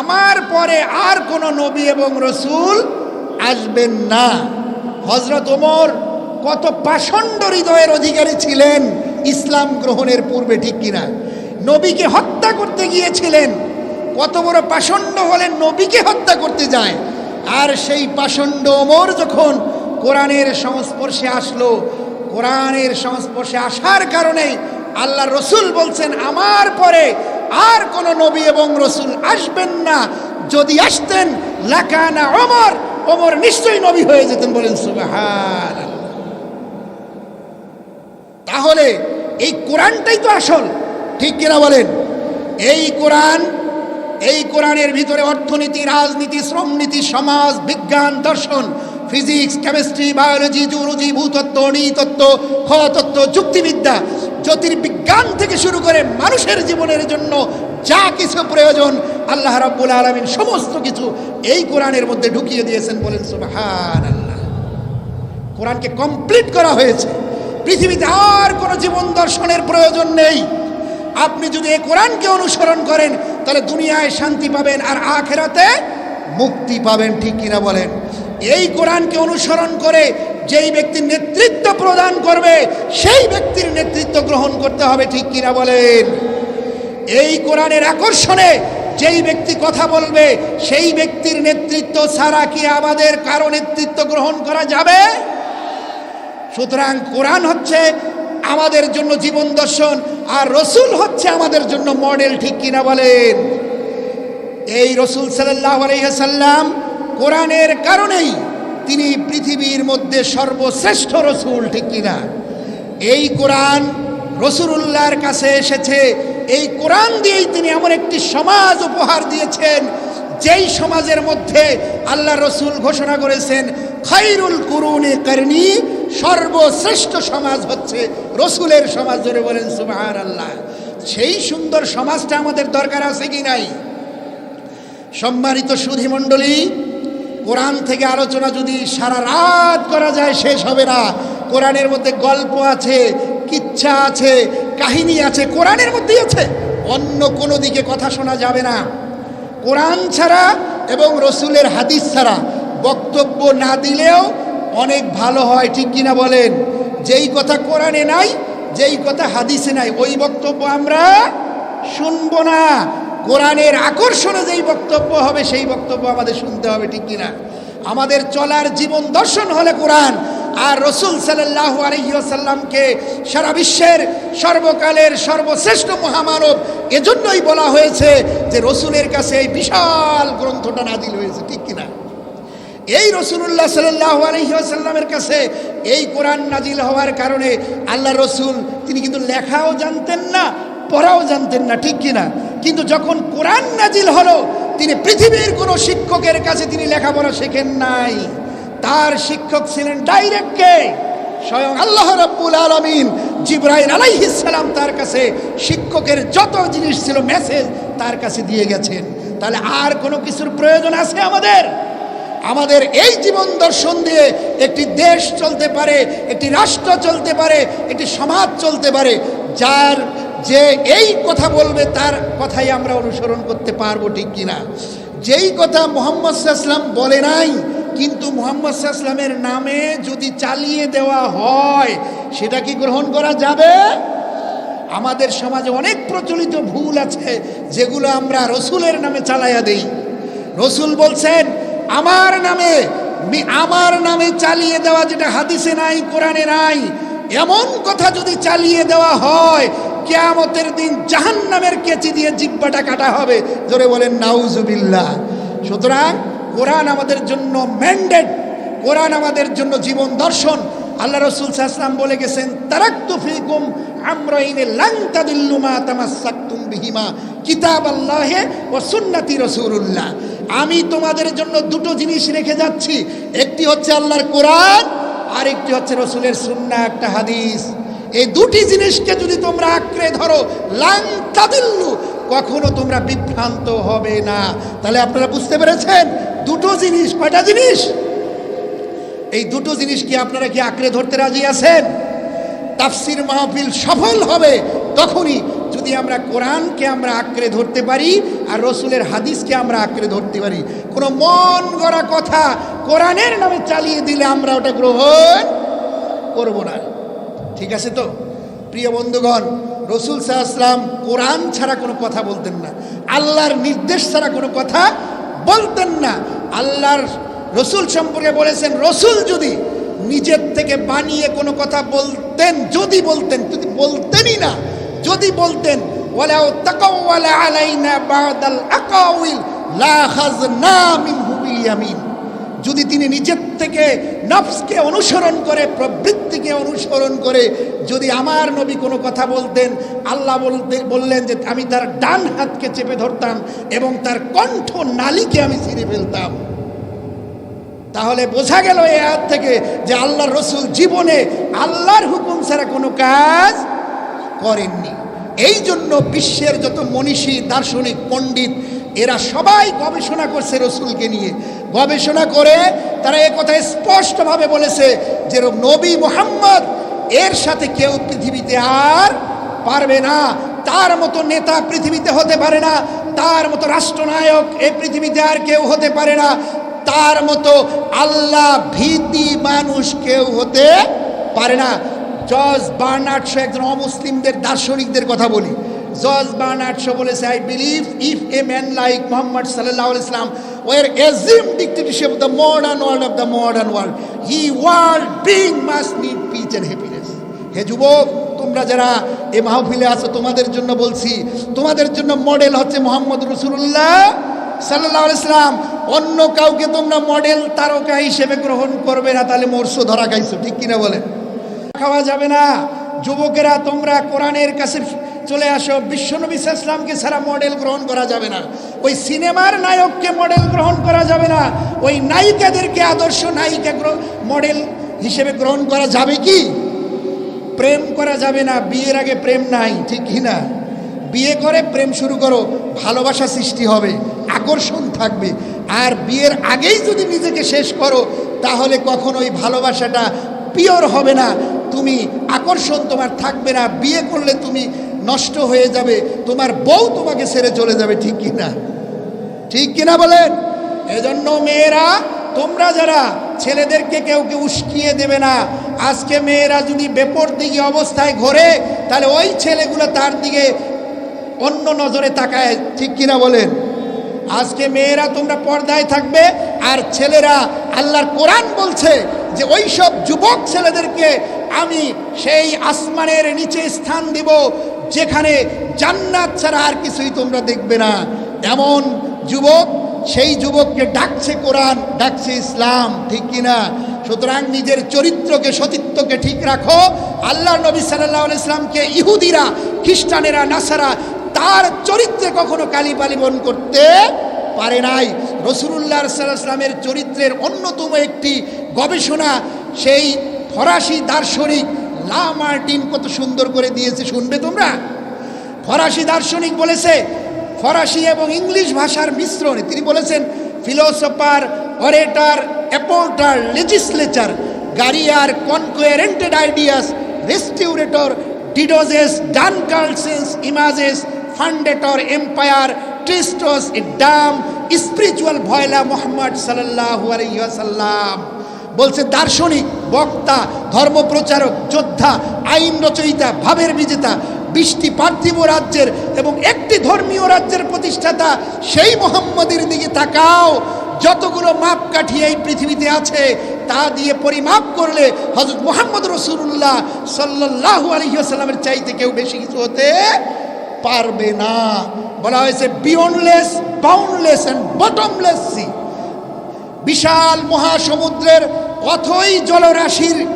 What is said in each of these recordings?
আমার পরে আর কোন নবী এবং রসুল আসবেন না। হজরত ওমর কত পাষণ্ড হৃদয়ের অধিকারী ছিলেন, ইসলাম গ্রহণের পূর্বে ঠিক কিনা। নবীকে হত্যা করতে গিয়েছিলেন, কত বড় পাষণ্ড হলেন নবীকে হত্যা করতে যায়। আর সেই পাষণ্ড ওমর যখন কোরআনের সংস্পর্শে আসলো, কোরআনের সংস্পর্শে আসার কারণে আল্লাহ রসুল বলছেন, আমার পরে আর কোন নবী এবং রসুল আসবেন না। যদি আসতেন, লাকানা অমর ওমর নিশ্চয়ই নবী হয়ে যেতেন। বলেন সুবাহান তাহলে এই কোরআনটাই তো আসল। ঠিক কিনা বলেন? এই কোরআন, এই কোরআনের ভিতরে অর্থনীতি, রাজনীতি, শ্রমনীতি, সমাজ, বিজ্ঞান, দর্শন, ফিজিক্স, কেমিস্ট্রি, বায়োলজি জুলজি ভূতত্ত্ব নৃতত্ত্ব খতত্ত্ব যুক্তিবিদ্যা জ্যোতির্বিজ্ঞান থেকে শুরু করে মানুষের জীবনের জন্য যা কিছু প্রয়োজন, আল্লাহ রাব্বুল আলমিন সমস্ত কিছু এই কোরআনের মধ্যে ঢুকিয়ে দিয়েছেন বলেন সুবাহান আল্লাহ কোরআনকে কমপ্লিট করা হয়েছে। পৃথিবীতে আর কোনো জীবন দর্শনের প্রয়োজন নেই। আপনি যদি এই কোরআনকে অনুসরণ করেন, তাহলে দুনিয়ায় শান্তি পাবেন আর আখেরাতে মুক্তি পাবেন, ঠিক কিনা বলেন? এই কোরআনকে অনুসরণ করে যেই ব্যক্তি নেতৃত্ব প্রদান করবে, সেই ব্যক্তির নেতৃত্ব গ্রহণ করতে হবে, ঠিক কিনা বলেন? এই কোরআনের আকর্ষণে যেই ব্যক্তি কথা বলবে, সেই ব্যক্তির নেতৃত্ব ছাড়া কি আমাদের কারও নেতৃত্ব গ্রহণ করা যাবে? সুতরাং কোরআন হচ্ছে আমাদের জন্য জীবন দর্শন, আর রসুল হচ্ছে আমাদের জন্য মডেল, ঠিক কিনা বলেন? এই রসুল সাল্লাহ আলহ্লাম কোরআনের কারণেই তিনি পৃথিবীর মধ্যে সর্বশ্রেষ্ঠ রসুল, ঠিক কিনা? এই কোরআন রসুলুল্লাহর কাছে এসেছে। এই কোরআন দিয়েই তিনি এমন একটি সমাজ উপহার দিয়েছেন, যেই সমাজের মধ্যে আল্লাহ রসুল ঘোষণা করেছেন, খাইরুল কুরুনে করনি, সর্বশ্রেষ্ঠ সমাজ হচ্ছে রসুলের সমাজ ধরে বলেন সুবাহার আল্লাহ সেই সুন্দর সমাজটা আমাদের দরকার আছে কি নাই? সম্মানিত সুধী মণ্ডলী কোরআন থেকে আলোচনা যদি সারা রাত করা যায়, শেষ হবে না। কোরআনের মধ্যে গল্প আছে, কিচ্ছা আছে, কাহিনী আছে, কোরআনের মধ্যেই আছে। অন্য কোনো দিকে কথা শোনা যাবে না। কোরআন ছাড়া এবং রসুলের হাদিস ছাড়া বক্তব্য না দিলেও অনেক ভালো হয়, ঠিক কিনা বলেন? যেই কথা কোরআনে নাই, যেই কথা হাদিসে নাই, ওই বক্তব্য আমরা শুনব না। কোরআনের আকর্ষণে যেই বক্তব্য হবে, সেই বক্তব্য আমাদের শুনতে হবে, ঠিক কিনা? আমাদের চলার জীবন দর্শন হলে কোরআন, আর রসুল সাল্লাহ আলহিসাল্লামকে সারা বিশ্বের সর্বকালের সর্বশ্রেষ্ঠ মহামানব এজন্যই বলা হয়েছে যে রসুলের কাছে এই বিশাল গ্রন্থটা নাদিল হয়েছে, ঠিক কিনা? এই রসুল্লাহ সাল্লাহ আলহিহাসাল্লামের কাছে এই কোরআন নাজিল হওয়ার কারণে আল্লাহ রসুল, তিনি কিন্তু লেখাও জানতেন না পড়াও জানতেন না, ঠিক কিনা? কিন্তু যখন কোরআন নাজিল হলো, তিনি পৃথিবীর কোনো শিক্ষকের কাছে তিনি লেখাপড়া শেখেন নাই। তার শিক্ষক ছিলেন ডাইরেক্ট কে? স্বয়ং আল্লাহ রব্বুল আলমিন। জিব্রাহিম আলাইহিসালাম তার কাছে শিক্ষকের যত জিনিস ছিল মেসেজ তার কাছে দিয়ে গেছেন। তাহলে আর কোনো কিছুর প্রয়োজন আছে আমাদের? আমাদের এই জীবন দর্শন দিয়ে একটি দেশ চলতে পারে, একটি রাষ্ট্র চলতে পারে, একটি সমাজ চলতে পারে, যার যে এই কথা বলবে, তার কথাই আমরা অনুসরণ করতে পারব, ঠিক কিনা? যেই কথা মোহাম্মদ সাল্লাম বলে নাই, কিন্তু মোহাম্মদ সাল্লামের নামে যদি চালিয়ে দেওয়া হয়, সেটা কি গ্রহণ করা যাবে? আমাদের সমাজে অনেক প্রচলিত ভুল আছে, যেগুলো আমরা রসুলের নামে চালাইয়া দেই। রসুল বলছেন, আমার নামে আমার নামে চালিয়ে দেওয়া যেটা হাদিসে নাই, কোরআনে নাই, এমন কথা যদি চালিয়ে দেওয়া হয় কেয়ামতের দিন জাহান নামের কেচি দিয়ে জিব্বাটা কাটা হবে। জোরে বলেন, নাউজুবিল্লাহ। সুতরাং কোরআন আমাদের জন্য ম্যান্ডেট, কোরআন আমাদের জন্য জীবন দর্শন। আল্লাহ রসুল সাহসালাম বলে গেছেন, তারাক্তু ফিকুম আমরাইনে লাং তাদিল্লু মা তামাসসাকতুম বিহিমা কিতাব আল্লাহে ও সুন্নাতি রসুল্লাহ আমি তোমাদের জন্য দুটো জিনিস রেখে যাচ্ছি। একটি হচ্ছে আল্লাহর কোরআন আর একটি হচ্ছে রসুলের সুন্না একটা হাদিস। এই দুটি জিনিসকে যদি তোমরা আঁকড়ে ধরো, লাং তাদিল্লু, কখনো তোমরা বিভ্রান্ত হবে না। তাহলে আপনারা বুঝতে পেরেছেন? দুটো জিনিস, কয়টা জিনিস? এই দুটো জিনিস কি আপনারা কি আঁকড়ে ধরতে রাজি আছেন? তাফসির মাহফিল সফল হবে তখনই যদি আমরা কোরআনকে আমরা আঁকড়ে ধরতে পারি আর রসুলের হাদিসকে আমরা আঁকড়ে ধরতে পারি। কোনো মন গড়া কথা কোরআনের নামে চালিয়ে দিলে আমরা ওটা গ্রহণ করব না। ঠিক আছে তো? প্রিয় বন্ধুগণ, রসুল সাহাশাম কোরআন ছাড়া কোনো কথা বলতেন না। আল্লাহর নির্দেশ ছাড়া কোনো কথা বলতেন না। আল্লাহর রসুল সম্পর্কে বলেছেন, রসুল যদি নিজের থেকে বানিয়ে কোনো কথা বলতেন, যদি বলতেন, যদি বলতেনই না, যদি বলতেন যদি তিনি নিজের থেকে নফসকে অনুসরণ করে, প্রবৃত্তিকে অনুসরণ করে, যদি আমার নবী কোনো কথা বলতেন, আল্লাহ বলতে, বললেন যে আমি তার ডান হাতকে চেপে ধরতাম এবং তার কণ্ঠ নালীকে আমি ছিঁড়ে ফেলতাম। তাহলে বোঝা গেল এই হাত থেকে যে আল্লাহর রসুল জীবনে আল্লাহর হুকুম ছাড়া কোনো কাজ করেননি। এই জন্য বিশ্বের যত মনীষী, দার্শনিক, পণ্ডিত এরা সবাই গবেষণা করছে রসুলকে নিয়ে। গবেষণা করে তারা এ কথা স্পষ্টভাবে বলেছে যে নবী মোহাম্মদ এর সাথে কেউ পৃথিবীতে আর পারবে না। তার মতো নেতা পৃথিবীতে হতে পারে না। তার মতো রাষ্ট্রনায়ক এই পৃথিবীতে আর কেউ হতে পারে না। তার মতো আল্লাহ ভীতি মানুষ কেউ হতে পারে না। জজ বার্নার্ডশো একজন অমুসলিমদের দার্শনিকদের কথা বলি। জজ বার্নার্ডশো বলেছে I believe if a man like Muhammad সাল্লাহ ইসলাম were assume dictatorship the modern world of the modern world he world being must need peace and happiness হে যুবক, তোমরা যারা এ মাহফিলে আছো, তোমাদের জন্য বলছি, তোমাদের জন্য মডেল হচ্ছে মোহাম্মদ রসুল্লাহ সাল্লাহ ইসলাম অন্য কাউকে তোমরা মডেল তারকা হিসেবে গ্রহণ করবে না, তাহলে মরশো ধরা খাইছো, ঠিক কিনা বলেন? খাওয়া যাবে না। যুবকেরা, তোমরা কোরআনের কাছে চলে আসো, বিশ্বনবী ইসলামকে ছাড়া মডেল গ্রহণ করা যাবে না। ওই সিনেমার নায়ককে মডেল গ্রহণ করা যাবে না। ওই নায়িকাদেরকে আদর্শ নায়িকা মডেল হিসেবে গ্রহণ করা যাবে কি? প্রেম করা যাবে না। বিয়ের আগে প্রেম নাই, ঠিক কি না? বিয়ে করে প্রেম শুরু করো, ভালোবাসা সৃষ্টি হবে, আকর্ষণ থাকবে। আর বিয়ের আগেই যদি নিজেকে শেষ করো, তাহলে কখনো ওই ভালোবাসাটা পিওর হবে না। তুমি আকর্ষণ তোমার থাকবে না। বিয়ে করলে তুমি নষ্ট হয়ে যাবে, তোমার বউ তোমাকে ছেড়ে চলে যাবে, ঠিক কি না ঠিক কিনা বলেন? এজন্য মেয়েরা, তোমরা যারা ছেলেদেরকে কেউ কেউ উস্কিয়ে দেবে না, আজকে মেয়েরা যদি বেপর দিকে অবস্থায় ঘোরে, তাহলে ওই ছেলেগুলো তার দিকে অন্য নজরে তাকায়, ঠিক কিনা বলেন? আজকে মেয়েরা তোমরা পর্দায় থাকবে, আর ছেলেরা আল্লাহর কোরআন বলছে যে ওই সব যুবক ছেলেদেরকে আমি সেই আসমানের নিচে স্থান দিব যেখানে জান্নাত ছাড়া আর কিছুই তোমরা দেখবে না। এমন যুবক, সেই যুবককে ডাকছে কোরআন, ডাকছে ইসলাম, ঠিক কিনা? সুতরাং নিজের চরিত্রকে, সতীত্বকে ঠিক রাখো। আল্লাহ নবী সাল্লাহ ইসলামকে ইহুদিরা, খ্রিস্টানেরা, নাসারা, তার চরিত্রে কখনো কালি পালিবন করতে পারে নাই। রসুল্লাহ সাল্লামের চরিত্রের অন্যতম একটি গবেষণা, সেই ফরাসি দার্শনিক লা মার্টিন কত সুন্দর করে দিয়েছে, শুনবে তোমরা? ফরাসি দার্শনিক বলেছে, ফরাসি এবং ইংলিশ ভাষার মিশ্রণে। তিনি বলেছেন, philosopher, orator apostle legislator, warrior, conqueror of ideas, restorer, ডিডোজেস ডান ডানকালসেন্স images, founder, empire ট্রিস্টস Dam spiritual voilà Mohammad সাল্লাহ আলাইসাল্লাম বলছে, দার্শনিক, বক্তা, ধর্মপ্রচারক, যোদ্ধা, আইন রচয়িতা, ভাবের বিজেতা বৃষ্টি পার্থিব রাজ্যের এবং একটি ধর্মীয় রাজ্যের প্রতিষ্ঠাতা, সেই মোহাম্মদের দিকে তাকাও। যতগুলো মাপ কাঠি এই পৃথিবীতে আছে, তা দিয়ে পরিমাপ করলে হজরত মোহাম্মদ রসুল্লাহ সাল্লাহ আলহিহাস্লামের চাইতে কেউ বেশি কিছু হতে পারবে না। বলা হয়েছে beyondless boundless and bottomless sea বিশাল মহাসমুদ্রের অথই জলরাশির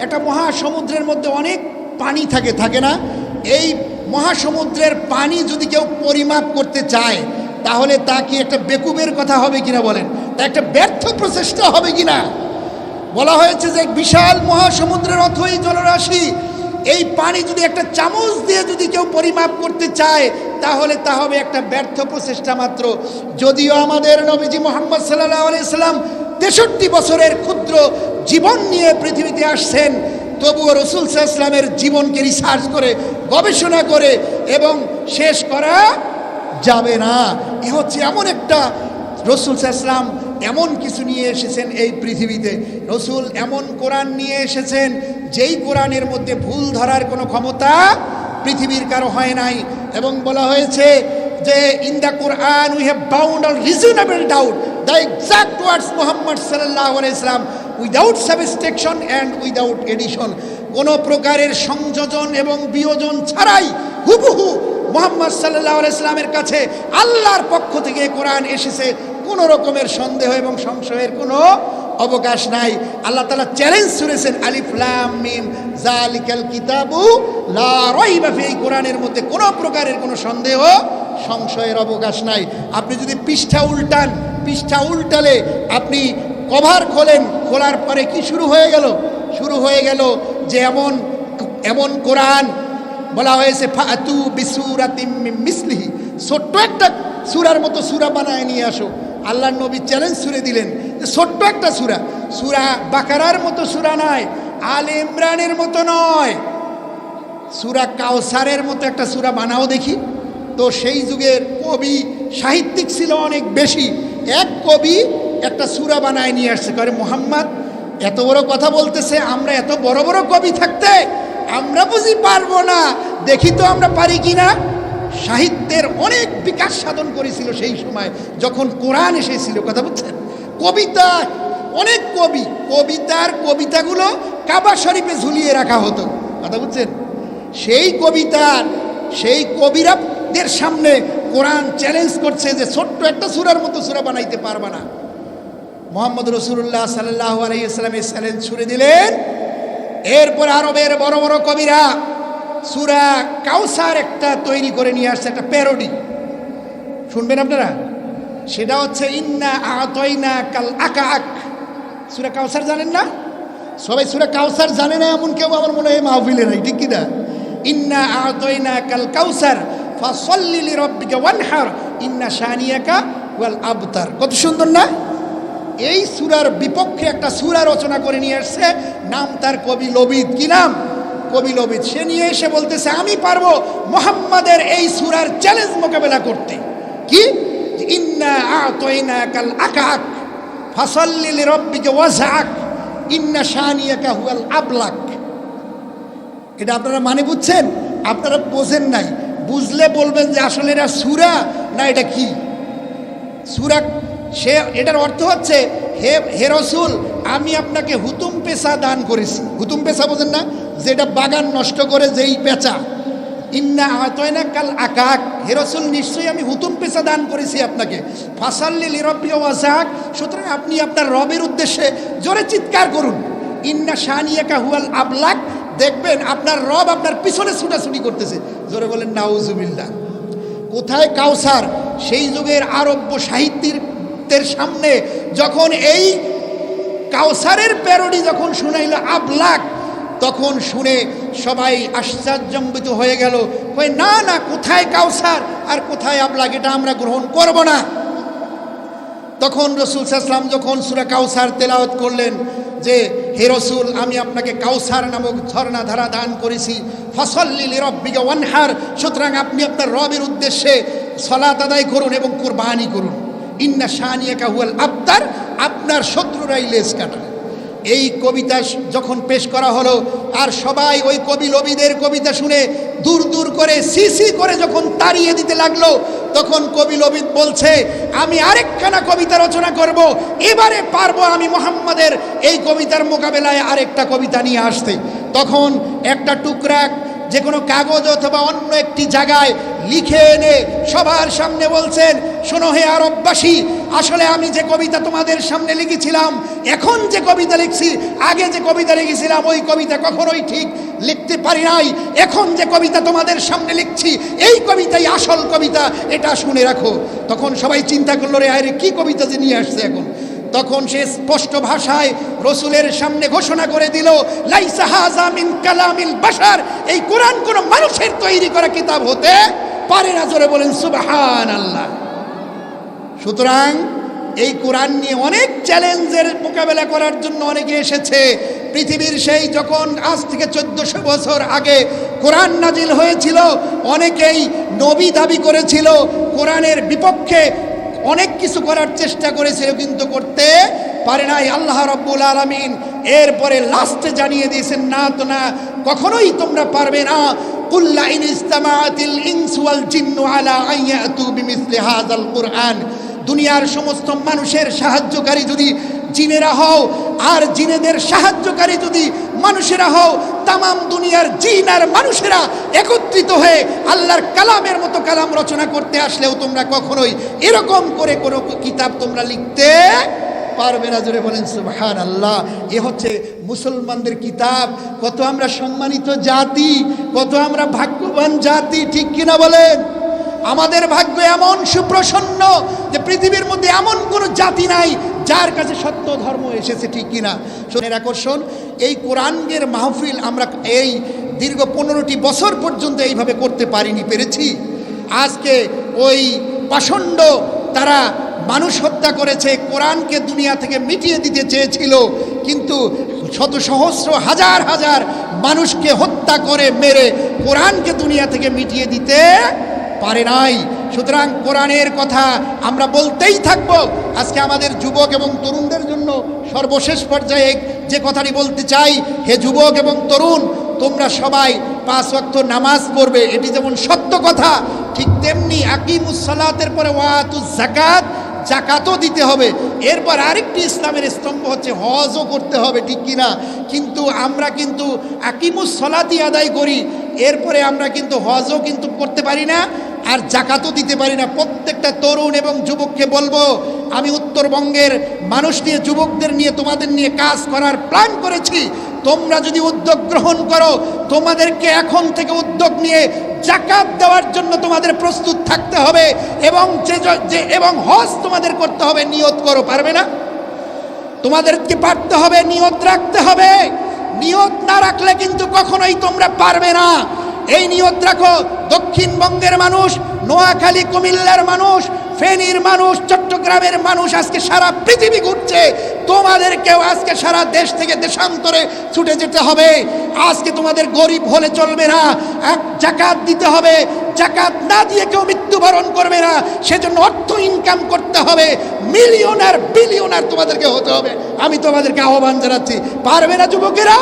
একটা মহাসমুদ্রের মধ্যে অনেক পানি থাকে থাকে না? এই মহাসমুদ্রের পানি যদি কেউ পরিমাপ করতে চায়, তাহলে তা কি একটা বেকুবের কথা হবে কিনা বলেন? তা একটা ব্যর্থ প্রচেষ্টা হবে কিনা? বলা হয়েছে যে বিশাল মহাসমুদ্রের অথই জলরাশি এই পানি যদি একটা চামচ দিয়ে যদি কেউ পরিমাপ করতে চায়, তাহলে তা হবে একটা ব্যর্থ প্রচেষ্টা মাত্র। যদিও আমাদের নবীজি মোহাম্মদ সাল্লাহ আলাইসাল্লাম তেষট্টি বছরের ক্ষুদ্র জীবন নিয়ে পৃথিবীতে আসছেন, তবুও রসুল ইসলামের জীবনকে রিসার্চ করে, গবেষণা করে এবং শেষ করা যাবে না। এ হচ্ছে এমন একটা রসুল ইসলাম এমন কিছু নিয়ে এসেছেন এই পৃথিবীতে। রসুল এমন কোরআন নিয়ে এসেছেন, যেই কোরআনের মধ্যে ভুল ধরার কোনো ক্ষমতা পৃথিবীর কারও হয় নাই। এবং বলা হয়েছে যে, in the Quran we have beyond all reasonable doubt. The exact words Muhammad সাল্লাহ ইসলাম without subtraction and without addition. কোনো প্রকারের সংযোজন এবং বিয়োজন ছাড়াই হুবহু মোহাম্মদ সাল্লাহ ইসলামের কাছে আল্লাহর পক্ষ থেকে কোরআন এসেছে। কোনো রকমের সন্দেহ এবং সংশয়ের কোনো অবকাশ নাই। আল্লাহ তালা চ্যালেঞ্জ ছুড়েছেন আলিফলাম মিম জালিকাল কিতাবু লা রাইবা ফি এই কোরআনের মধ্যে কোনো প্রকারের কোনো সন্দেহ, সংশয়ের অবকাশ নাই। আপনি যদি পৃষ্ঠা উল্টান, পৃষ্ঠা উল্টালে আপনি কভার খোলেন, খোলার পরে কি শুরু হয়ে গেল? শুরু হয়ে গেল যে এমন এমন কোরআন বলা হয়েছে, ফাতু বিসুরাতিম মিসলিহি ছোট্ট একটা সুরার মতো সুরা বানায় নিয়ে আসো। আল্লাহর নবী চ্যালেঞ্জ ছুড়ে দিলেন যে ছোট্ট একটা সুরা। সুরা বাকারার মতো সুরা নয় আল ইমরানের মতো নয়। সুরা কাউসারের মতো একটা সুরা বানাও দেখি। তো সেই যুগের কবি সাহিত্যিক ছিল অনেক বেশি। এক কবি একটা সুরা বানায় নিয়ে আসছে করে মোহাম্মদ, এত বড় কথা বলতেছে, আমরা এত বড় বড় কবি থাকতে আমরা বুঝি পারব না। দেখি তো আমরা পারি কি না সাহিত্যের অনেক বিকাশ সাধন করেছিল সেই সময়, যখন কোরআন এসেছিল। কথা বুঝছেন কবিতা, অনেক কবি, কবিতার কবিতাগুলো কাবা শরীফে ঝুলিয়ে রাখা হতো। কথা বুঝছেন সেই কবিতার, সেই কবিরাদের সামনে কোরআন চ্যালেঞ্জ করছে যে ছোট্ট একটা সুরার মতো সুরা বানাইতে পারবে না। মোহাম্মদ রসুল্লাহ সাল্লাহ আলাইসালামের চ্যালেঞ্জ ছুড়ে দিলেন। এরপর আরবের বড় বড় কবিরা সুরা কাউসার একটা তৈরি করে নিয়ে আসছে, একটা প্যারোডি। শুনবেন আপনারা? সেটা হচ্ছে, ইন্না আতইনা কাল আকা আক সুরা কাউসার জানেন না? সবাই সুরা কাউসার জানে না এমন কেউ? আমার মনে হয় মাহফিলে নাই, ঠিক কিনা ইন্না আতইনা কাল কাউসার, ফাসল্লি রব্বিকা ওয়ানহার, ইন্না শানিয়াকা ওয়াল আবতার। কত সুন্দর না? এই সুরার বিপক্ষে একটা সুরা রচনা করে নিয়ে আসছে, নাম তার কবি লবিদ। কি নাম? কবি লবিদ সে নিয়ে এসে বলতেছে, আমি পারব মোহাম্মদের এই সুরার চ্যালেঞ্জ মোকাবেলা করতে। কি? ইন্না আতইনা কাল আকাক ফাসাল্লি রব্বিকে ওয়াজাক ইন্না শানিয়াকা হুয়াল আবলাক। এটা আপনারা মানে বুঝছেন? আপনারা বোঝেন নাই। বুঝলে বলবেন যে আসলে এটা সুরা না এটা কি? সুরা, সে, এটার অর্থ হচ্ছে হে হে রসুল, আমি আপনাকে হুতুম পেশা দান করেছি। হুতুম পেশা বোঝেন না? যেটা বাগান নষ্ট করে যেই পেঁচা। ইন্না আতয়না কাল আকাক। হে রসুল, নিশ্চয়ই আমি হুতুম পেশা দান করেছি আপনাকে। ফাসাল্লি লিরব্বি ওয়াজাক সুতরাং আপনি আপনার রবের উদ্দেশ্যে জোরে চিৎকার করুন। ইন্না শানিয়াকা হুয়াল আবলাক। দেখবেন আপনার রব আপনার পিছনে ছুটাছুটি করতেছে। জোরে বলেন, নাউজুবিল্লাহ। কোথায় কাউসার? সেই যুগের আরব্য সাহিত্যের সামনে যখন এই কাউসারের প্যারোডি যখন শুনাইল আবলাক, তখন শুনে সবাই আশ্চর্যম্বিত হয়ে গেল কই না না, কোথায় কাউসার? আর কোথায় আবলাক? এটা আমরা গ্রহণ করব না। তখন রসুল সাল্লাম যখন সুরা কাউসার তেলাওয়াত করলেন যে, হে রসুল, আমি আপনাকে কাউসার নামক ঝর্ণা ধারা দান করেছি ফসল্লিল রব্বিকে ওয়ানহার, সুতরাং আপনি আপনার রবের উদ্দেশ্যে সলাত আদায় করুন এবং কোরবানি করুন। ইন্না শাহানিয়া কাহুয়াল আবতার, আপনার শত্রুরাই লেজ কাটা এই কবিতা যখন পেশ করা হলো, আর সবাই ওই কবি লবিদের কবিতা শুনে দূর দূর করে সিসি করে যখন তাড়িয়ে দিতে লাগল, তখন কবি লবিদ বলছে, আমি আরেকখানা কবিতা রচনা করব, এবারে পারব আমি মোহাম্মদের এই কবিতার মোকাবেলায় আরেকটা কবিতা নিয়ে আসতে। তখন একটা টুকরা যে কোনো কাগজ অথবা অন্য একটি জায়গায় লিখে এনে সবার সামনে বলছেন, শোনো হে আরববাসী, আসলে আমি যে কবিতা তোমাদের সামনে লিখেছিলাম, এখন যে কবিতা লিখছি, আগে যে কবিতা লিখেছিলাম, ওই কবিতা কখনোই ঠিক লিখতে পারি নাই। এখন যে কবিতা তোমাদের সামনে লিখছি, এই কবিতাই আসল কবিতা, এটা শুনে রাখো। তখন সবাই চিন্তা করল, রে আরে কী কবিতা যে নিয়ে আসছে এখন? তখন সে স্পষ্ট ভাষায় রসুলের সামনে ঘোষণা করে দিল, লাইসা হাজা মিন কালামিল বাসার এই কোরআন কোন মানুষের তৈরি করা কিতাব হতে পারে না জোরে বলেন সুবাহান আল্লাহ সুতরাং এই কোরআন নিয়ে অনেক চ্যালেঞ্জের মোকাবেলা করার জন্য অনেকে এসেছে। পৃথিবীর সেই যখন আজ থেকে চোদ্দশো বছর আগে কোরআন নাজিল হয়েছিল, অনেকেই নবী দাবি করেছিল, কোরআনের বিপক্ষে অনেক কিছু করার চেষ্টা করেছিল, কিন্তু করতে পারে নাই। আল্লাহ রব্বুল আলমিন এরপরে লাস্টে জানিয়ে দিয়েছেন, না তো না, কখনোই তোমরা পারবে না। কুল্লা ইন ইস্তামাতিল ইনসু ওয়াল জিন্নু আলা আইয়াতু বিমিসলি হাযাল কুরআন দুনিয়ার সমস্ত মানুষের সাহায্যকারী যদি জিনেরা হও, আর জিনেদের সাহায্যকারী যদি মানুষেরা হও, তামাম দুনিয়ার জিন আর মানুষেরা একত্রিত হয়ে আল্লাহর কালামের মতো কালাম রচনা করতে আসলেও তোমরা কখনোই এরকম করে কোনো কিতাব তোমরা লিখতে পারবে না জোরে বলেন সুবহান আল্লাহ এ হচ্ছে মুসলমানদের কিতাব। কত আমরা সম্মানিত জাতি, কত আমরা ভাগ্যবান জাতি, ঠিক কিনা বলেন? আমাদের ভাগ্য এমন সুপ্রসন্ন যে পৃথিবীর মধ্যে এমন কোনো জাতি নাই যার কাছে সত্য ধর্ম এসেছে, ঠিক কিনা? শোনের আকর্ষণ এই কোরআনের মাহফিল আমরা এই দীর্ঘ পনেরোটি বছর পর্যন্ত এইভাবে করতে পারিনি, পেরেছি? আজকে ওই পাষণ্ড তারা মানুষ হত্যা করেছে, কোরআনকে দুনিয়া থেকে মিটিয়ে দিতে চেয়েছিল, কিন্তু শত সহস্র, হাজার হাজার মানুষকে হত্যা করে, মেরে কোরআনকে দুনিয়া থেকে মিটিয়ে দিতে পারে নাই। সুতরাং কোরআনের কথা আমরা বলতেই থাকব। আজকে আমাদের যুবক এবং তরুণদের জন্য সর্বশেষ পর্যায়ে যে কথাটি বলতে চাই, হে যুবক এবং তরুণ, তোমরা সবাই পাঁচ ওয়াক্ত নামাজ পড়বে। এটি যেমন সত্য কথা, ঠিক তেমনি আকিমুসলাতের পরে ওয়াতুজ জাকাত জাকাতও দিতে হবে। এরপর আরেকটি ইসলামের স্তম্ভ হচ্ছে হজও করতে হবে, ঠিক কিনা? কিন্তু আমরা কিন্তু আকিমুস সলাতি আদায় করি, এরপরে আমরা কিন্তু হজও কিন্তু করতে পারি না। আর জাকাতও দিতে পারি না। প্রত্যেকটা তরুণ এবং যুবককে বলব, আমি উত্তরবঙ্গের মানুষ নিয়ে, যুবকদের নিয়ে, তোমাদের নিয়ে কাজ করার প্ল্যান করেছি। তোমরা যদি উদ্যোগ গ্রহণ করো, তোমাদেরকে এখন থেকে উদ্যোগ নিয়ে জাকাত দেওয়ার জন্য তোমাদের প্রস্তুত থাকতে হবে এবং যে যে, এবং হজ তোমাদের করতে হবে, নিয়ত করো, পারবে না? তোমাদেরকে পারতে হবে, নিয়ত রাখতে হবে। নিয়ত না রাখলে কিন্তু কখনোই তোমরা পারবে না। এই নিয়ত রাখো দক্ষিণবঙ্গের মানুষ, নোয়াখালী, কুমিল্লার মানুষ, ফেনীর মানুষ, চট্টগ্রামের মানুষ আজকে সারা পৃথিবী ঘুরছে। তোমাদেরকেও আজকে সারা দেশ থেকে দেশান্তরে ছুটে যেতে হবে। আজকে তোমাদের গরিব হলে চলবে না। এক জাকাত দিতে হবে। জাকাত না দিয়ে কেউ মৃত্যুবরণ করবে না। সেজন্য অর্থ ইনকাম করতে হবে। মিলিয়নার বিলিয়নার তোমাদেরকে হতে হবে। আমি তোমাদেরকে আহ্বান জানাচ্ছি, পারবে না যুবকেরা?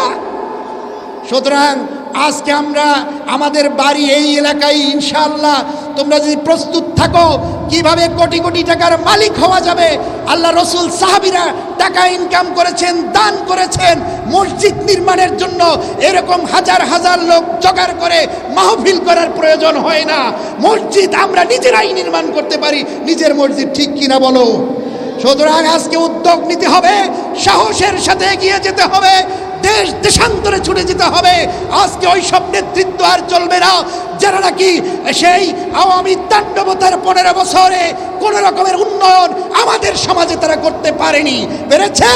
সুতরাং আজকে আমরা আমাদের বাড়ি এই এলাকায়, ইনশাআল্লাহ, তোমরা যদি প্রস্তুত থাকো, কীভাবে কোটি কোটি টাকার মালিক হওয়া যাবে, আল্লাহ রসুল সাহাবিরা টাকা ইনকাম করেছেন, দান করেছেন, মসজিদ নির্মাণের জন্য এরকম হাজার হাজার লোক জোগাড় করে মাহফিল করার প্রয়োজন হয় না। মসজিদ আমরা নিজেরাই নির্মাণ করতে পারি, নিজের মসজিদ ঠিক কিনা বলো? সুতরাং আজকে উদ্যোগ নিতে হবে, সাহসের সাথে এগিয়ে যেতে হবে দেশ দেশান্তরে ছুটে যেতে হবে। আজকে ওই সব নেতৃত্ব আর চলবে না। যারা নাকি সেই আওয়ামী তাণ্ডবতার পনেরো বছরে কোনো রকমের উন্নয়ন আমাদের সমাজে তারা করতে পারেনি। পেরেছে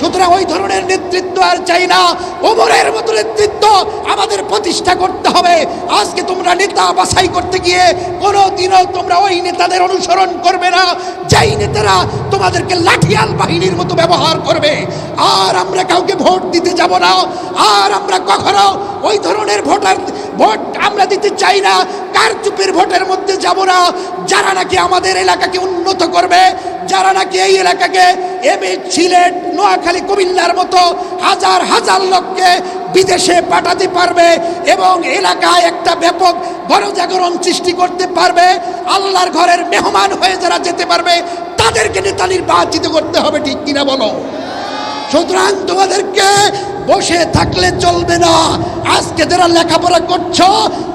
সুতরাং ওই ধরনের নেতৃত্ব আর চাই না। ওমরের মতো নেতৃত্ব আমাদের প্রতিষ্ঠা করতে হবে। আজকে তোমরা নেতা বাছাই করতে গিয়ে কোনো দিনও তোমরা ওই নেতাদের অনুসরণ করবে না। যেই নেতারা তোমাদেরকে লাঠিয়াল বাহিনীর মতো ব্যবহার করবে, আর আমরা কাউকে ভোট দিতে যাব না, আর আমরা কখনো ওই ধরনের ভোটার ভোট আমরা দিতে চাই না কার চুপের ভোটের মধ্যে যাব না। যারা নাকি আমাদের এলাকাকে উন্নত করবে, যারা নাকি এই এলাকাকে এমএ সিলেট নোয়াখালী কুমিল্লার মতো হাজার হাজার লোককে বিদেশে পাঠাতে পারবে এবং এলাকায় একটা ব্যাপক গণজাগরণ সৃষ্টি করতে পারবে। আল্লাহর ঘরের মেহমান হয়ে যারা যেতে পারবে, তাদেরকে নেতা নির্বাচিত করতে হবে, ঠিক কিনা বলো? সুতরাং তোমাদেরকে বসে থাকলে চলবে না। আজকে যারা লেখাপড়া করছ,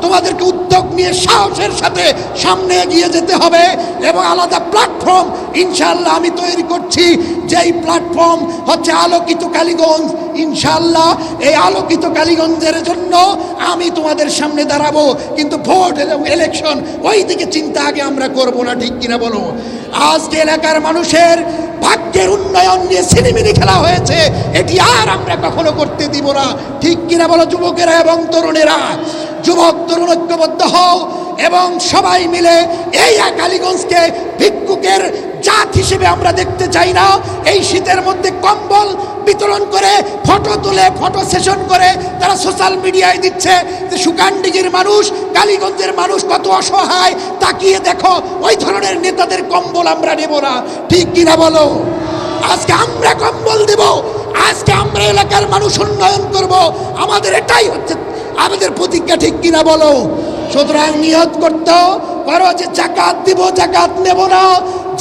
তোমাদেরকে উদ্যোগ নিয়ে সাহসের সাথে সামনে এগিয়ে যেতে হবে এবং আলাদা প্ল্যাটফর্ম ইনশাল্লাহ আমি তৈরি করছি। যেই প্ল্যাটফর্ম হচ্ছে আলোকিত কালীগঞ্জ। ইনশাল্লাহ এই আলোকিত কালীগঞ্জের জন্য আমি তোমাদের সামনে দাঁড়াবো। কিন্তু ভোট এবং ইলেকশন ওই দিকে চিন্তা আগে আমরা করব না, ঠিক কিনা বলো? আজকে এলাকার মানুষের ভাগ্যের উন্নয়ন নিয়ে সিনেমিনি খেলা হয়েছে। এটি আর আমরা কখনো করতে দিব না। ঠিক কিনা বলো যুবকেরা এবং তরুণেরা? যুবক, তরুণ ঐক্যবদ্ধ হও এবং সবাই মিলে এই কালীগঞ্জকে ভিক্ষুকের জাত হিসেবে আমরা দেখতে চাই না। এই শীতের মধ্যে কম্বল বিতরণ করে, ফটো তুলে, ফটো সেশন করে তারা সোশ্যাল মিডিয়ায় দিচ্ছে যে সুকানডিগির মানুষ, কালীগঞ্জের মানুষ কত অসহায়, তাকিয়ে দেখো, ওই ধরনের নেতাদের কম্বল আমরা নেব না। ঠিক কিনা বলো? আজকে আমরা কম্বল দেব, আজকে আমরা এলাকার মানুষ উন্নয়ন করব। আমাদের এটাই হচ্ছে, আমাদের প্রতিজ্ঞা ঠিক কিনা বলো? সুতরাং নিয়ত করতে করো যে জাকাত দিব, জাকাত নেব না।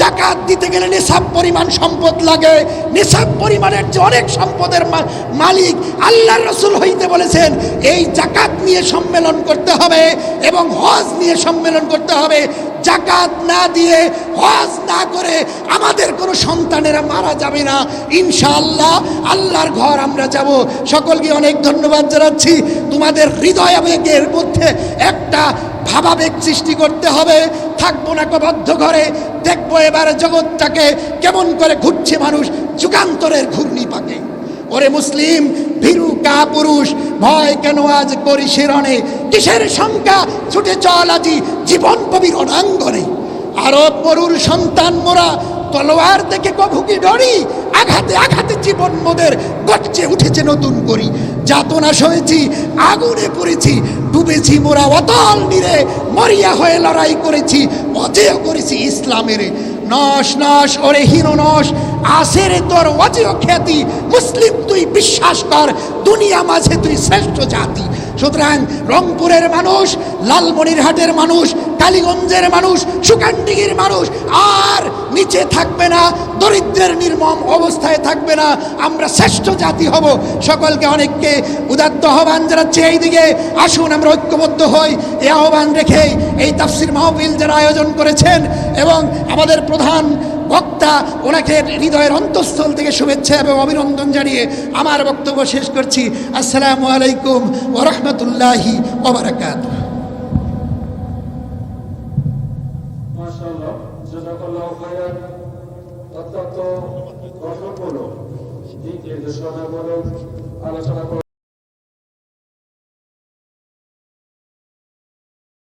জাকাত দিতে গেলে নিসাব পরিমাণ সম্পদ লাগে। নিসাব পরিমাণের যে অনেক সম্পদের মালিক আল্লাহ রসুল হইতে বলেছেন, এই জাকাত নিয়ে সম্মেলন করতে হবে এবং হজ নিয়ে সম্মেলন করতে হবে। জাকাত না দিয়ে হজ না করে আমাদের কোনো সন্তানেরা মারা যাবে না। ইনশাআল্লাহ আল্লাহর ঘর আমরা যাব। সকলকে অনেক ধন্যবাদ জানাচ্ছি। তোমাদের হৃদয় আবেগের মধ্যে একটা ভাবাবেগ সৃষ্টি করতে হবে। থাকব না বদ্ধ ঘরে। দেখব এবার জগৎটাকে কেমন করে ঘুরছে মানুষ যুগান্তরের ঘূর্ণি পাকে। ওরে মুসলিম, ভীরু কা পুরুষ, ভয় কেন আজ করি শিরণে কিসের শঙ্কা? ছুটে চল আজি জীবন কবির অনাঙ্গনে। আরব মরুর সন্তান মোরা তলোয়ার দেখে কভুকি ডরি, আঘাতে আঘাতে জীবন মোদের গচ্ছে উঠেছে নতুন করি। যাতনা সয়েছি, আগুনে পড়েছি, ডুবেছি মোরা অতল নিরে, মরিয়া হয়ে লড়াই করেছি, অজেয় করেছি ইসলামের। নশ নশ ওরে হিরো নশ আসেরে তোর অজেয় খ্যাতি, মুসলিম তুই বিশ্বাস কর, দুনিয়া মাঝে তুই শ্রেষ্ঠ জাতি। সুতরাং রংপুরের মানুষ, লালমনিরহাটের মানুষ, কালীগঞ্জের মানুষ, সুকান্ডিগির মানুষ, আর নিচে থাকবে না, দরিদ্রের নির্মম অবস্থায় থাকবে না, আমরা শ্রেষ্ঠ জাতি হব। সকলকে অনেককে উদাত্ত আহ্বান জানাচ্ছে এইদিকে। আসুন, আমরা ঐক্যবদ্ধ হই। এই আহ্বান রেখে এই তাফসির মাহফিল যারা আয়োজন করেছেন এবং আমাদের প্রধান বক্তা ওনাকে হৃদয়ের অন্তঃস্থল থেকে শুভেচ্ছা এবং অভিনন্দন জানিয়ে আমার বক্তব্য শেষ করছি। আসসালামু আলাইকুম ওরহমতুল্লাহি ওবরাকাত